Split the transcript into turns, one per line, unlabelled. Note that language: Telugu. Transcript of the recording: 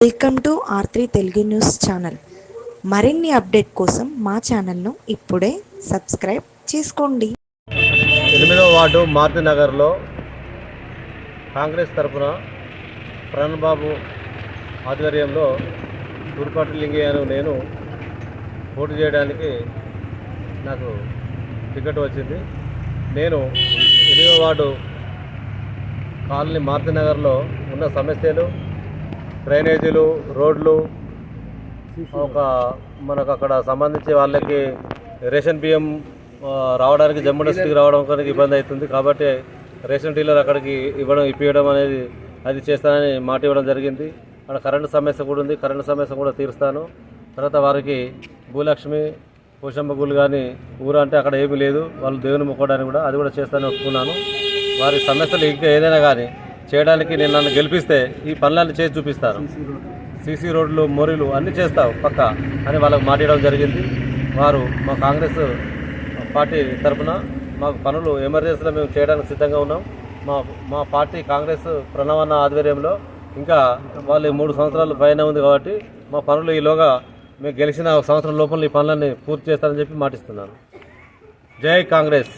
Welcome to R three Telugu news channel. మరిన్ని అప్డేట్ కోసం మా ఛానల్ను ఇప్పుడే సబ్స్క్రైబ్ చేసుకోండి.
ఎనిమిదవ వార్డు మారుతి నగర్లో కాంగ్రెస్ తరఫున ప్రణ్ బాబు ఆధ్వర్యంలో తూర్పాటి లింగయ్యను నేను పోటీ చేయడానికి నాకు టికెట్ వచ్చింది. నేను ఎనిమిదవ వార్డు కాలనీ మారుతి నగర్లో ఉన్న సమస్యలు డ్రైనేజీలు రోడ్లు ఒక మనకు అక్కడ సంబంధించి వాళ్ళకి రేషన్ బియ్యం రావడానికి జమ్మూ డిస్ట్రిక్ట్ రావడం కనుక ఇబ్బంది అవుతుంది. కాబట్టి రేషన్ డీలర్ అక్కడికి ఇవ్వడం ఇప్పించడం అనేది అది చేస్తానని మాట ఇవ్వడం జరిగింది. అక్కడ కరెంటు సమస్య కూడా ఉంది. కరెంటు సమస్య కూడా తీరుస్తాను. తర్వాత వారికి భూలక్ష్మి పోషమ్మ గుళ్ళు కానీ ఊరు అంటే అక్కడ ఏమీ లేదు. వాళ్ళు దేవుని మొక్కడానికి కూడా అది కూడా చేస్తానని ఒప్పుకున్నాను. వారి సమస్యలు ఇంకా ఏదైనా కానీ చేయడానికి నేను నన్ను గెలిపిస్తే ఈ పనులన్నీ చేసి చూపిస్తారు. సీసీ రోడ్లు మోరీలు అన్నీ చేస్తావు పక్క అని వాళ్ళకు మాట్లాడడం జరిగింది. వారు మా కాంగ్రెస్ పార్టీ తరఫున మాకు పనులు ఎమర్జెన్సీలో మేము చేయడానికి సిద్ధంగా ఉన్నాం. మా మా పార్టీ కాంగ్రెస్ ప్రణవన్న ఆధ్వర్యంలో ఇంకా వాళ్ళు మూడు సంవత్సరాలు పైన ఉంది కాబట్టి మా పనులు ఈలోగా మేము గెలిచిన ఒక సంవత్సరం లోపల ఈ పనులన్నీ పూర్తి చేస్తారని చెప్పి మాటిస్తున్నాను జై కాంగ్రెస్!